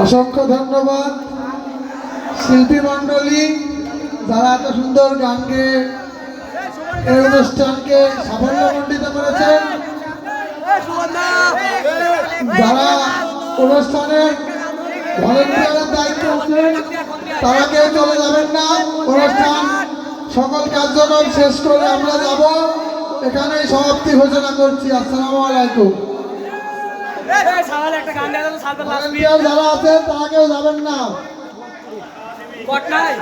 অসংখ্য ধন্যবাদ। শিল্পী মণ্ডলী, যারা এত সুন্দর গান গেয়ে এই অনুষ্ঠানকে সাফল্যমণ্ডিত করেছেন, যারা অনুষ্ঠানের ভলেন্টিয়ারের দায়িত্ব আছেন, তারা কেউ চলে যাবেন না। অনুষ্ঠান সকল কার্যক্রম শেষ করে আমরা যাব। এখানেই সমাপ্তি ঘোষণা করছি। আসসালামু আলাইকুম। যারা আছেন তারা কেউ যাবেন না। কট নাই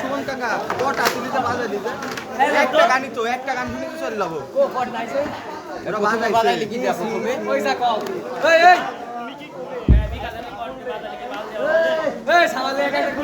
সুমন কাকা কটা? তুলিতে বাজে দিতে। একটা গানই তো একটা গান শুনে তো চলে যাব। কো কট নাইছে। এটা বাজাইছে। কি দেখো তুমি পয়সা কম। এই এই। এই একটা